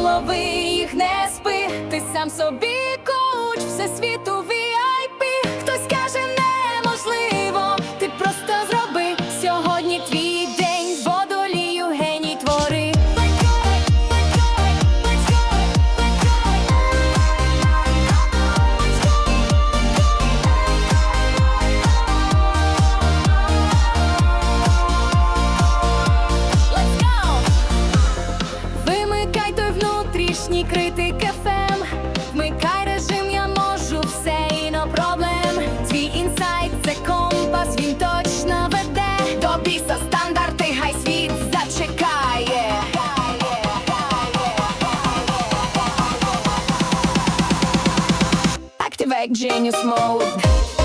лови їх не спи, ти сам собі коуч всесвітовий. грішні критики ФМ Вмикай режим, я можу все і но проблем. Твій інсайт це компас, він точно веде. До біса стандарти, хай світ зачекає. Activate genius mode